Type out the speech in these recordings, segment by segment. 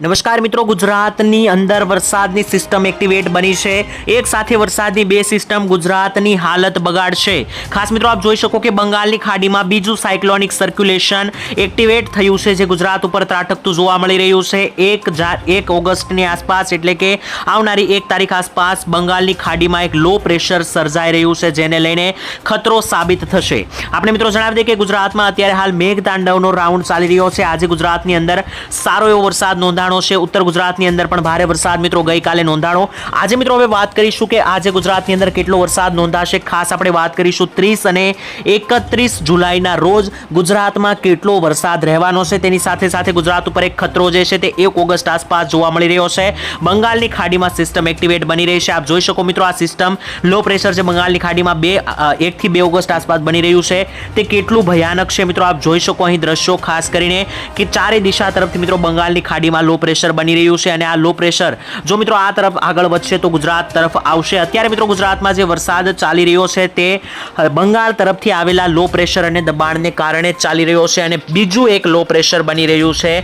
નમસ્કાર મિત્રો, ગુજરાતની અંદર વરસાદની સિસ્ટમ એક્ટિવેટ બની છે. એક સાથે વરસાદની બે સિસ્ટમ ગુજરાતની હાલત બગાડશે. ખાસ મિત્રો, આપ જોઈ શકો કે બંગાળની ખાડીમાં બીજું સાયક્લોનિક સર્ક્યુલેશન એક્ટિવેટ થયું છે, જે ગુજરાત ઉપર ત્રાટકતું જોવા મળી રહ્યું છે. એક જા, એક ઓગસ્ટની આસપાસ એટલે કે આવનારી એક તારીખ આસપાસ બંગાળની ખાડીમાં એક લો પ્રેશર સર્જાઈ રહ્યું છે, જેને લઈને ખતરો સાબિત થશે. આપણે મિત્રો જણાવી દઈએ કે ગુજરાતમાં અત્યારે હાલ મેઘતાંડવનો રાઉન્ડ ચાલી રહ્યો છે. આજે ગુજરાતની અંદર સારો એવો વરસાદ નોંધાણો છે. ઉત્તર ગુજરાતની અંદર પણ ભારે વરસાદ મિત્રો ગઈકાલે નોંધાણો. આજે મિત્રો હવે વાત કરીશું કે આજે ગુજરાતની અંદર કેટલો વરસાદ નોંધાશે. ખાસ આપણે વાત કરીશું ત્રીસ અને એકત્રીસ જુલાઈના રોજ ગુજરાતમાં કેટલો વરસાદ રહેવાનો છે. તેની સાથે સાથે ગુજરાત ઉપર એક ખતરો જે છે તે એક ઓગસ્ટ આસપાસ જોવા મળી રહ્યો છે. બંગાળની ખાડીમાં સિસ્ટમ એક્ટિવેટ બની રહી છે. આપ જોઈ શકો મિત્રો આ સિસ્ટમ લો પ્રેશર છે બંગાળની ખાડીમાં બે એકથી બે ઓગસ્ટ આસપાસ બની રહ્યું છે. તે કેટલું ભયાનક છે મિત્રો. આપ જોઈ શકો અહીં દ્રશ્યો ખાસ કરીને કે ચારે દિશા તરફથી મિત્રો બંગાળની ખાડીમાં લો પ્રેશર બની રહ્યું છે અને આ લો પ્રેશર જો મિત્રો આ તરફ આગળ વધશે તો ગુજરાત તરફ આવશે. અત્યારે મિત્રો ગુજરાતમાં જે વરસાદ ચાલી રહ્યો છે તે બંગાળ તરફથી આવેલા લો પ્રેશર અને દબાણને કારણે ચાલી રહ્યો છે અને બીજું એક લો પ્રેશર બની રહ્યું છે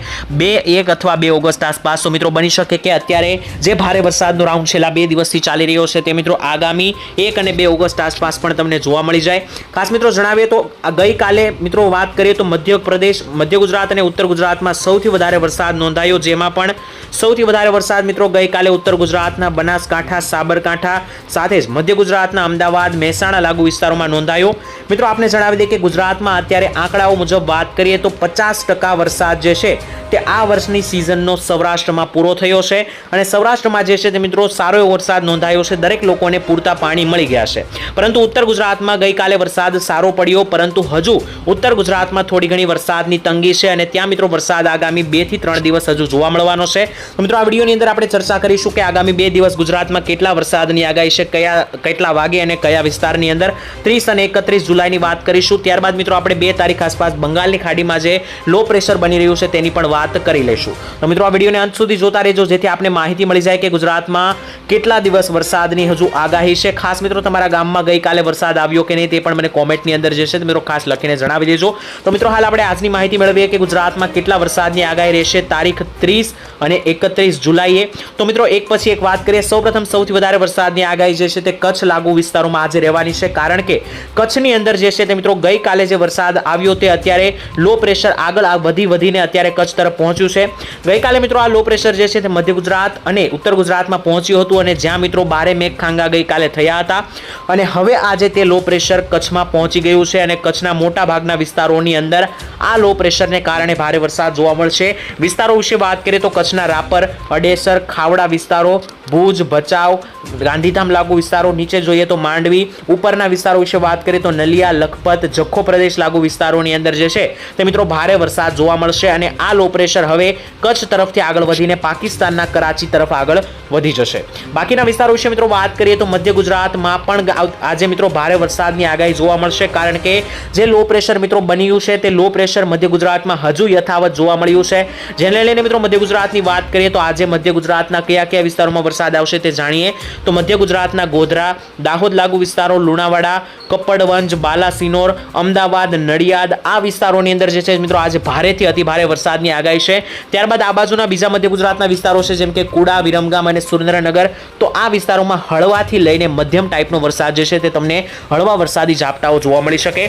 બે એક અથવા બે ઓગસ્ટ આસપાસ. તો મિત્રો બની શકે કે અત્યારે જે ભારે વરસાદનો રાઉન્ડ છેલ્લા બે દિવસથી ચાલી રહ્યો છે તે મિત્રો આગામી એક અને બે ઓગસ્ટ આસપાસ પણ તમને જોવા મળી જાય. ખાસ મિત્રો જણાવીએ તો ગઈકાલે મિત્રો વાત કરીએ તો મધ્ય પ્રદેશ મધ્ય ગુજરાત અને ઉત્તર ગુજરાતમાં સૌથી વધારે વરસાદ નોંધાયો જેમાં પણ સૌથી વધારે વરસાદ મિત્રો ગઈકાલે ઉત્તર ગુજરાતના બનાસકાંઠા, સાબરકાંઠા સાથે જ મધ્ય ગુજરાતના અમદાવાદ, મહેસાણા લાગુ વિસ્તારોમાં નોંધાયો. મિત્રો આપને જણાવી દઈએ કે ગુજરાતમાં અત્યારે આંકડાઓ મુજબ વાત કરીએ તો પચાસ ટકા વરસાદ જે છે તે આ વર્ષની સિઝનનો સૌરાષ્ટ્રમાં પૂરો થયો છે અને સૌરાષ્ટ્રમાં જે છે તે મિત્રો સારો એવો વરસાદ નોંધાયો છે. દરેક લોકોને પૂરતા પાણી મળી ગયા છે. પરંતુ ઉત્તર ગુજરાતમાં ગઈકાલે વરસાદ સારો પડ્યો, પરંતુ હજુ ઉત્તર ગુજરાતમાં થોડી ઘણી વરસાદની તંગી છે અને ત્યાં મિત્રો વરસાદ આગામી બેથી ત્રણ દિવસ હજુ જોવા મળવાનો છે. મિત્રો, આ વિડીયોની અંદર આપણે ચર્ચા કરીશું કે આગામી બે દિવસ ગુજરાતમાં કેટલા વરસાદની આગાહી છે, કયા, કેટલા વાગે અને કયા વિસ્તારની અંદર ત્રીસ અને એકત્રીસ જુલાઈની વાત કરીશું. ત્યારબાદ મિત્રો, આપણે બે તારીખ આસપાસ બંગાળની ખાડીમાં જે લો પ્રેશર બની રહ્યું છે તેની પણ વાત કરી લઈશું. તો મિત્રો, આ વિડીયોને અંત સુધી જોતા રહેજો, જેથી આપને માહિતી મળી જાય કે ગુજરાતમાં કેટલા દિવસ વરસાદની હજુ આગાહી છે. ખાસ મિત્રો, તમારા ગામમાં ગઈકાલે વરસાદ આવ્યો કે નહીં તે પણ મને કોમેન્ટની અંદર જે છે મિત્રો ખાસ લખીને જણાવી દેજો. તો મિત્રો, હાલ આપણે આજની માહિતી મેળવીએ કે ગુજરાતમાં કેટલા વરસાદની આગાહી રહેશે તારીખ ત્રીસ અને એકત્રીસ જુલાઈએ. તો મિત્રો, એક પછી એક વાત કરીએ. સૌપ્રથમ સૌથી વધારે વરસાદની આગાહી જે છે તે કચ્છ લાગુ વિસ્તારોમાં આજે રહેવાની છે. કારણ કે કચ્છની અંદર જે છે તે મિત્રો, ગઈકાલે જે વરસાદ આવ્યો તે અત્યારે લો પ્રેશર આગળ વધી વધીને અત્યારે કચ્છ તરફ પહોંચ્યું છે. ગઈકાલે મિત્રો આ લો પ્રેશર જે છે તે મધ્ય ગુજરાત અને ઉત્તર ગુજરાતમાં પહોંચ્યું હતું અને જ્યાં મિત્રો બારે મેઘ ખાંગા ગઈકાલે થયા હતા. અને હવે આજે તે લો પ્રેશર કચ્છમાં પહોંચી ગયું છે અને કચ્છના મોટા ભાગના વિસ્તારોની અંદર આ લો પ્રેશરને કારણે ભારે વરસાદ જોવા મળશે. વિસ્તારો વિશે વાત કરીએ તો કચ્છના રાપર, અડેસર, ખાવડા વિસ્તારો, ભુજ, ભચાઉ, ગાંધીધામ લાગુ વિસ્તારો, નીચે જોઈએ તો માંડવી, ઉપરના વિસ્તારો વિશે વાત કરીએ તો નલિયા, લખપત, જખો પ્રદેશ લાગુ વિસ્તારોની અંદર જે છે તે મિત્રો ભારે વરસાદ જોવા મળશે અને આ લો પ્રેશર હવે કચ્છ તરફથી આગળ વધીને પાકિસ્તાનના કરાચી તરફ આગળ વધી જશે. બાકીના વિસ્તારો વિશે મિત્રો વાત કરીએ તો મધ્ય ગુજરાતમાં પણ આજે મિત્રો ભારે વરસાદની આગાહી જોવા મળશે કારણ કે જે લો પ્રેશર મિત્રો બન્યું છે તે લો પ્રેશર મધ્ય ગુજરાતમાં હજુ યથાવત જોવા મળ્યું છે. જેને લઈને મિત્રો મધ્ય ગુજરાતની વાત કરીએ તો આજે મધ્ય ગુજરાતના કયા કયા વિસ્તારોમાં વરસાદ આવશે તે જાણીએ. તો મધ્ય ગુજરાતના ગોધરા, દાહોદ લાગુ વિસ્તારો, લુણાવાડા, કપ્પડવંજ, બાલાસિનોર, અમદાવાદ, નડિયાદ આ વિસ્તારોની અંદર જે છે મિત્રો આજે ભારેથી અતિભારે વરસાદની આગાહી છે. ત્યારબાદ આ બાજુના બીજા મધ્ય ગુજરાતના વિસ્તારો છે, જેમ કે કુડા, વિરમગામ અને સુરેન્દ્રનગર. તો આ વિસ્તારોમાં હળવાથી લઈને મધ્યમ ટાઈપનો વરસાદ જે છે તે તમને હળવા વરસાદી ઝાપટાઓ જોવા મળી શકે.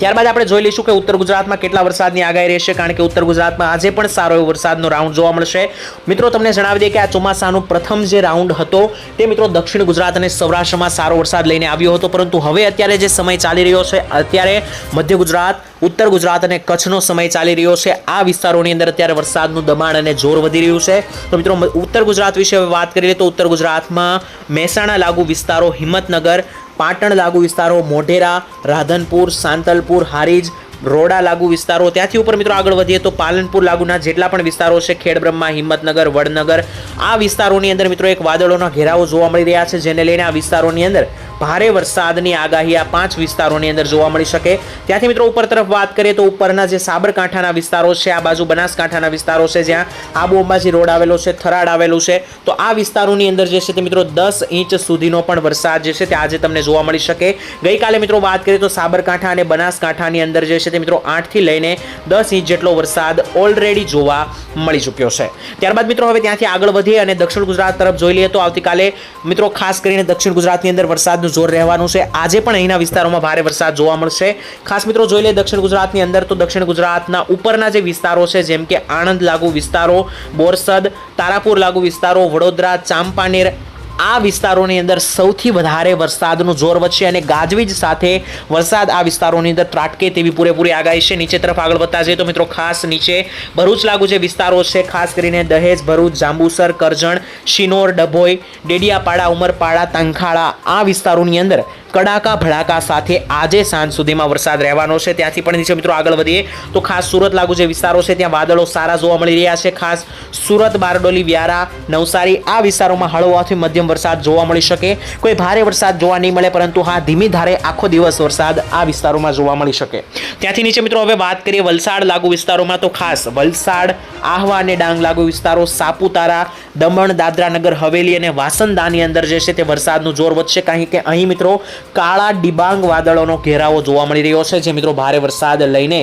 ત્યારબાદ આપણે જોઈ લઈશું કે ઉત્તર ગુજરાતમાં કેટલા વરસાદની આગાહી રહેશે, કારણ કે ઉત્તર ગુજરાતમાં આજે પણ સારો એવો વરસાદનો રાઉન્ડ જોવા મળશે. મિત્રો, તમને જણાવી દઈએ કે આ ચોમાસાનો પ્રથમ જે રાઉન્ડ હતો, તે મિત્રો દક્ષિણ ગુજરાત અને સૌરાષ્ટ્રમાં સારો વરસાદ લઈને આવ્યો હતો. પરંતુ હવે અત્યારે જે સમય ચાલી રહ્યો છે, અત્યારે મધ્ય ગુજરાત, ઉત્તર ગુજરાત અને કચ્છનો સમય ચાલી રહ્યો છે. આ વિસ્તારોની અંદર અત્યારે વરસાદનું દબાણ અને જોર વધી રહ્યું છે. તો મિત્રો, ઉત્તર ગુજરાત વિશે વાત કરીએ તો ઉત્તર ગુજરાતમાં મહેસાણા લાગુ વિસ્તારો, હિંમતનગર પાટણ લાગુ વિસ્તારો, મોઢેરા, રાધનપુર, સાંતલપુર, હારીજ, રોડા લાગુ વિસ્તારો. ત્યાંથી ઉપર મિત્રો આગળ વધીએ તો પાલનપુર લાગુના જેટલા પણ વિસ્તારો છે, ખેડબ્રહ્મા, હિંમતનગર, વડનગર, આ વિસ્તારોની અંદર મિત્રો એક વાદળોના ઘેરાવો જોવા મળી રહ્યા છે, જેને લઈને આ વિસ્તારોની અંદર ભારે વરસાદની આગાહી આ પાંચ વિસ્તારોની અંદર જોવા મળી શકે. ત્યાંથી મિત્રો ઉપર તરફ વાત કરીએ તો ઉપરના જે સાબરકાંઠાના વિસ્તારો છે, આ બાજુ બનાસકાંઠાના વિસ્તારો છે, જ્યાં આબુ અંબાજી રોડ આવેલો છે થરાડ આવેલું છે. તો આ વિસ્તારોની અંદર જે છે તે મિત્રો દસ ઇંચ સુધીનો પણ વરસાદ જે છે તે આજે તમને જોવા મળી શકે. ગઈકાલે મિત્રો વાત કરીએ તો સાબરકાંઠા અને બનાસકાંઠાની અંદર જે છે તે મિત્રો આઠથી લઈને દસ ઇંચ જેટલો વરસાદ ઓલરેડી જોવા મળી ચૂક્યો છે. ત્યારબાદ મિત્રો હવે ત્યાંથી આગળ વધીએ અને દક્ષિણ ગુજરાત તરફ જોઈ લઈએ તો આવતીકાલે મિત્રો ખાસ કરીને દક્ષિણ ગુજરાતની અંદર વરસાદનું જોર રહેવાનું છે. આજે પણ અહીંના વિસ્તારોમાં ભારે વરસાદ જોવા મળશે. ખાસ મિત્રો જોઈ લઈએ દક્ષિણ ગુજરાતની અંદર તો દક્ષિણ ગુજરાતના ઉપરના જે વિસ્તારો છે, જેમ કે આણંદ લાગુ વિસ્તારો, બોરસદ, તારાપુર લાગુ વિસ્તારો, વડોદરા, ચાંપાનેર આ વિસ્તારોની અંદર સૌથી વધારે વરસાદનું જોર વધશે અને ગાજવીજ સાથે વરસાદ આ વિસ્તારોની અંદર ત્રાટકે તેવી પૂરેપૂરી આગાહી છે. નીચે તરફ આગળ વધતા જઈએ તો મિત્રો ખાસ નીચે ભરૂચ લાગુ જે વિસ્તારો છે, ખાસ કરીને દહેજ, ભરૂચ, જાંબુસર, કરજણ, શિનોર, ડભોઈ, ડેડિયાપાડા, ઉમરપાડા, તંખાળા આ વિસ્તારોની અંદર કડાકા, ભડાકા સાથે આજે સાંજ સુધીમાં વરસાદ રહેવાનો છે. ત્યાંથી પણ નીચે મિત્રો આગળ વધીએ તો ખાસ સુરત લાગુ જે વિસ્તારો છે, ત્યાં વાદળો સારા જોવા મળી રહ્યા છે. ખાસ સુરત, બારડોલી, વ્યારા, નવસારી આ વિસ્તારોમાં હળવાથી મધ્યમ વરસાદ જોવા મળી શકે. કોઈ ભારે વરસાદ જોવા નહીં મળે, પરંતુ હા ધીમી ધારે આખો દિવસ વરસાદ આ વિસ્તારોમાં જોવા મળી શકે. ત્યાંથી નીચે મિત્રો, હવે વાત કરીએ વલસાડ લાગુ વિસ્તારોમાં તો ખાસ વલસાડ, આહવા અને ડાંગ લાગુ વિસ્તારો, સાપુતારા, દમણ દાદરા નગર હવેલી અને વાસંદાની અંદર જે છે તે વરસાદનું જોર વધશે. કારણ કે અહીં મિત્રો કાળા ડિબાંગ વાદળોનો ઘેરાવો જોવા મળી રહ્યો છે, જે મિત્રો ભારે વરસાદ લઈને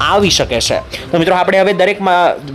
આવી શકે છે. તો મિત્રો, આપણે હવે દરેક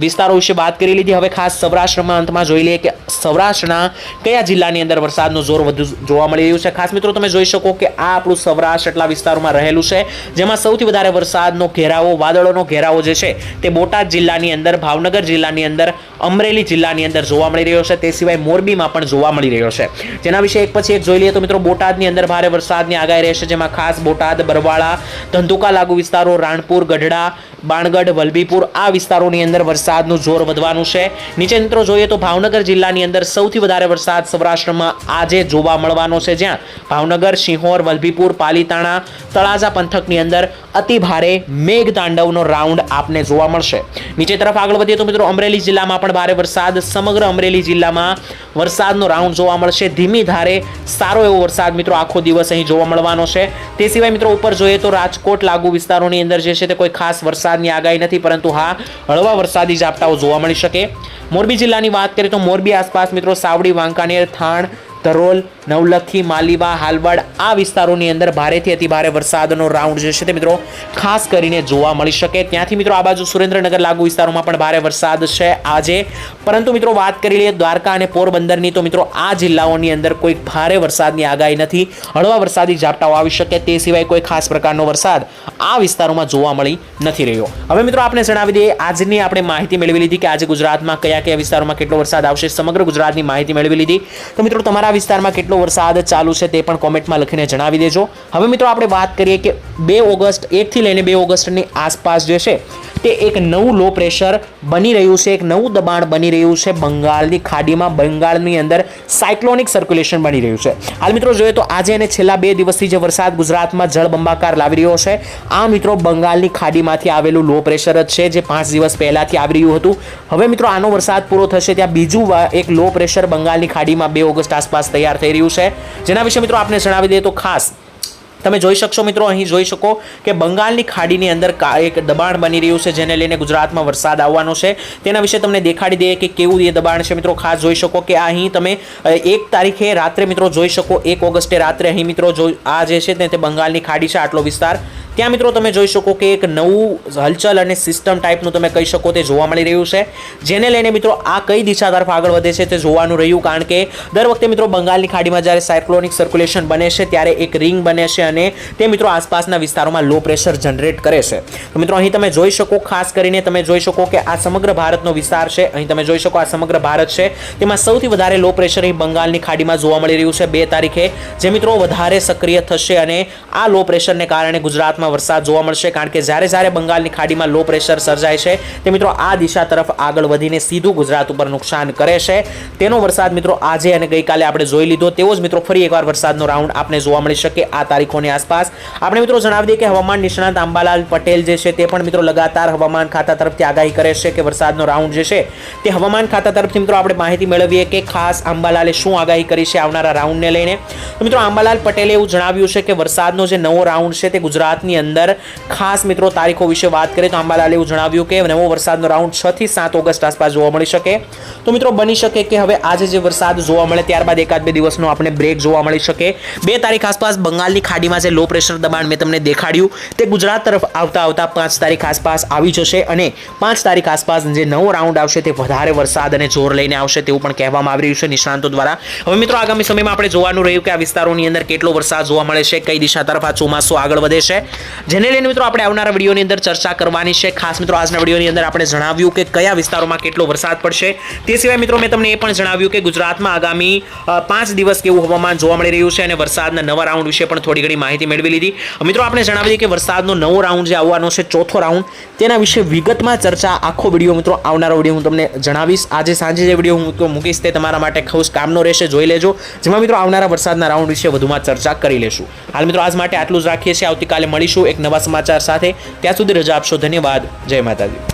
વિસ્તારો વિશે વાત કરી લીધી. હવે ખાસ સૌરાષ્ટ્રમાં અંતમાં જોઈ લઈએ કે સૌરાષ્ટ્રના કયા જિલ્લાની અંદર વરસાદનું જોર વધુ જોવા મળી રહ્યું છે. ખાસ મિત્રો, તમે જોઈ શકો કે આ આપણું સૌરાષ્ટ્ર એટલા વિસ્તારોમાં રહેલું છે, જેમાં સૌથી વધારે વરસાદનો ઘેરાવો, વાદળોનો ઘેરાવો જે છે, તે બોટાદ જિલ્લાની અંદર, ભાવનગર જિલ્લાની અંદર, અમરેલી જિલ્લાની અંદર જોવા મળી રહ્યો છે. તે સિવાય મોરબીમાં પણ જોવા મળી રહ્યો છે. જેના વિશે એક પછી એક જોઈ લઈએ તો મિત્રો, બોટાદની અંદર ભારે વરસાદની આગાહી રહેશે, જેમાં ખાસ બોટાદ, બરવાળા, ધંધુકા લાગુ વિસ્તારો, રાણપુર, ગઢડા બાણગઢ, વલભીપુર આ વિસ્તારોની અંદર વરસાદનું જોર વધવાનું છે. નીચે મિત્રો જોઈએ તો ભાવનગર જિલ્લાની અંદર સૌથી વધારે વરસાદ સૌરાષ્ટ્રમાં આજે જોવા મળવાનો છે. જ્યાં ભાવનગર સિંહોર વલભીપુર, પાલીતાણા, તળાજા પંથકની અંદર અતિ ભારે મેઘતાંડવનો રાઉન્ડ આપને જોવા મળશે. નીચે તરફ આગળ વધીએ તો મિત્રો અમરેલી જિલ્લામાં પણ ભારે વરસાદ. સમગ્ર અમરેલી જિલ્લામાં વરસાદનો રાઉન્ડ જોવા મળશે. ધીમી ધારે સારો એવો વરસાદ મિત્રો આખો દિવસ અહીં જોવા મળવાનો છે. તે સિવાય મિત્રો ઉપર જોઈએ તો રાજકોટ લાગુ વિસ્તારોની અંદર જે છે તે કોઈ ખાસ વરસાદની આગાહી નથી, પરંતુ હા, હળવા વરસાદી ઝાપટાઓ જોવા મળી શકે. મોરબી જિલ્લાની વાત કરીએ તો મોરબી આસપાસ મિત્રો સાવડી, વાંકાનેર, થાણ, ધરોલ, નવલખી, માલીવા, હાલવાડ આ વિસ્તારોની અંદર ભારેથી અતિ ભારે વરસાદનો રાઉન્ડ જે છે તે મિત્રો ખાસ કરીને જોવા મળી શકે. ત્યાંથી મિત્રો આ બાજુ સુરેન્દ્રનગર લાગુ વિસ્તારોમાં પણ ભારે વરસાદ છે. આજે પરંતુ મિત્રો વાત કરી લઈએ દ્વારકા અને પોરબંદરની, તો મિત્રો આ જિલ્લાઓની અંદર કોઈ ભારે વરસાદની આગાહી નથી. હળવા વરસાદી ઝાપટાઓ આવી શકે તે સિવાય કોઈ ખાસ પ્રકારનો વરસાદ આ વિસ્તારોમાં જોવા મળી નથી રહ્યો. હવે મિત્રો આપણે જણાવી દઈએ, આજની આપણે માહિતી મેળવી લીધી કે આજે ગુજરાતમાં કયા કયા વિસ્તારોમાં કેટલો વરસાદ આવશે, સમગ્ર ગુજરાતની માહિતી મેળવી લીધી. તો મિત્રો તમારા વિસ્તારમાં કેટલો વરસાદ ચાલુ છે તે પણ કોમેન્ટમાં લખીને જણાવી દેજો. હવે મિત્રો આપણે વાત કરીએ કે બે ઓગસ્ટ, એકથી લઈને બે ઓગસ્ટની આસપાસ જે છે તે એક નવું લો પ્રેશર બની રહ્યું છે, એક નવું દબાણ બની રહ્યું છે, બંગાળની ખાડીમાં, બંગાળની અંદર સાયક્લોનિક સર્ક્યુલેશન બની રહ્યું છે. હાલ મિત્રો જોઈએ તો આજે અને છેલ્લા બે દિવસથી જે વરસાદ ગુજરાતમાં જળબંબાકાર લાવી રહ્યો છે, આ મિત્રો બંગાળની ખાડીમાંથી આવેલું લો પ્રેશર જ છે, જે પાંચ દિવસ પહેલાંથી આવી રહ્યું હતું. હવે મિત્રો આનો વરસાદ પૂરો થશે ત્યાં બીજું એક લો પ્રેશર બંગાળની ખાડીમાં બે ઓગસ્ટ આસપાસ તૈયાર થઈ રહ્યું છે. જેના વિશે મિત્રો આપને જણાવી દઈએ તો ખાસ તમે જોઈ શકશો મિત્રો, અહીં જોઈ શકો કે બંગાળની ખાડીની અંદર એક દબાણ બની રહ્યું છે, જેને લઈને ગુજરાતમાં વરસાદ આવવાનો છે. તેના વિશે તમને દેખાડી દઈએ કે કેવું એ દબાણ છે મિત્રો. ખાસ જોઈ શકો કે અહીં તમે એક તારીખે રાત્રે મિત્રો જોઈ શકો, એક ઓગસ્ટે રાત્રે અહીં મિત્રો જો, આ જે છે તે બંગાળની ખાડી છે, આટલો વિસ્તાર. ત્યાં મિત્રો તમે જોઈ શકો કે એક નવું હલચલ અને સિસ્ટમ ટાઈપનું તમે કહી શકો તે જોવા મળી રહ્યું છે. જેને લઈને મિત્રો આ કઈ દિશા તરફ આગળ વધે છે તે જોવાનું રહ્યું, કારણ કે દર વખતે મિત્રો બંગાળની ખાડીમાં જ્યારે સાયક્લોનિક સર્ક્યુલેશન બને છે, ત્યારે એક રિંગ બને છે અને તે મિત્રો આસપાસના વિસ્તારોમાં લો પ્રેશર જનરેટ કરે છે. તો મિત્રો, અહીં તમે જોઈ શકો, ખાસ કરીને તમે જોઈ શકો કે આ સમગ્ર ભારતનો વિસ્તાર છે. અહીં તમે જોઈ શકો આ સમગ્ર ભારત છે. તેમાં સૌથી વધારે લો પ્રેશર અહીં બંગાળની ખાડીમાં જોવા મળી રહ્યું છે. બે તારીખે, જે મિત્રો વધારે સક્રિય થશે અને આ લો પ્રેશરને કારણે ગુજરાતમાં વરસાદ જોવા મળશે. કારણ કે જ્યારે જ્યારે બંગાળની ખાડીમાં લો પ્રેશર સર્જાય છે, તે મિત્રો આ દિશા તરફ આગળ વધીને સીધું ગુજરાત ઉપર નુકસાન કરે છે. તેનો વરસાદ મિત્રો આજે અને ગઈકાલે આપણે જોઈ લીધો. તેવો જ મિત્રો ફરી એકવાર વરસાદનો રાઉન્ડ આપણે જોવા મળી શકે. આ તારીખોની આસપાસ. આપણે મિત્રો જણાવી દઈએ કે હવામાન નિષ્ણાંત આંબાલાલ પટેલ જે છે તે પણ મિત્રો લગાતાર હવામાન ખાતા તરફથી આગાહી કરે છે કે વરસાદનો રાઉન્ડ જે છે તે હવામાન ખાતા તરફથી મિત્રો આપણે માહિતી મેળવીએ કે ખાસ આંબાલાલે શું આગાહી કરી છે આવનારા રાઉન્ડને લઈને. તો મિત્રો આંબાલાલ પટેલે એવું જણાવ્યું છે કે વરસાદનો જે નવો રાઉન્ડ છે તે ગુજરાતની અંદર ખાસ મિત્રો તારીખો વિશે વાત કરીએ તો આંબાલાલે એવું જણાવ્યું કે નવો વરસાદનો રાઉન્ડ છ થી સાત ઓગસ્ટ આસપાસ જોવા મળી શકે. તો મિત્રો બની શકે કે હવે આજે જે વરસાદ જોવા મળે ત્યારબાદ એકાદ બે દિવસનો આપણે બ્રેક જોવા મળી શકે. બે તારીખ આસપાસ બંગાળની ખાડીમાં જે લો પ્રેશર દબાણ મેં તમને દેખાડ્યું, તે ગુજરાત તરફ આવતા આવતા પાંચ તારીખ આસપાસ આવી જશે અને પાંચ તારીખ આસપાસ જે નવો રાઉન્ડ આવશે તે વધારે વરસાદ અને જોર લઈને આવશે તેવું પણ કહેવામાં આવી રહ્યું છે નિષ્ણાંતો દ્વારા. હવે મિત્રો આગામી સમયમાં આપણે જોવાનું રહ્યું કે આ વિસ્તારોની અંદર કેટલો વરસાદ જોવા મળે છે, કઈ દિશા તરફ આ ચોમાસું આગળ વધે છે. જેને લઈને મિત્રો આપણે આવનારા વિડીયોની અંદર ચર્ચા કરવાની છે. ખાસ મિત્રો આજના વિડીયોની અંદર આપણે જણાવ્યું કે કયા વિસ્તારોમાં કેટલો વરસાદ પડશે. તે સિવાય મિત્રો મેં તમને એ પણ જણાવ્યું કે ગુજરાતમાં આગામી પાંચ દિવસ કેવું હવામાન જોવા મળી રહ્યું છે અને વરસાદના નવા રાઉન્ડ વિશે પણ થોડી ઘણી માહિતી મેળવી લીધી. મિત્રો, આપણે જણાવી દઈએ કે વરસાદનો નવો રાઉન્ડ જે આવવાનો છે, ચોથો રાઉન્ડ તેના વિશે વિગતમાં ચર્ચા આખો વીડિયો, મિત્રો, આવનારો વીડિયો હું તમને જણાવીશ. આજે સાંજે જે વીડિયો હું મૂકીશ તે તમારા માટે ખાસ કામનો રહેશે, જોઈ લેજો. જેમાં, મિત્રો, આવનારા વરસાદના રાઉન્ડ વિશે વધુમાં ચર્ચા કરી લેશું. હાલ, મિત્રો, આજ માટે આટલું જ રાખીએ છીએ. આવતીકાલે મળીશું એક નવા સમાચાર સાથે. ત્યાં સુધી રજા આપશો. ધન્યવાદ. જય માતાજી.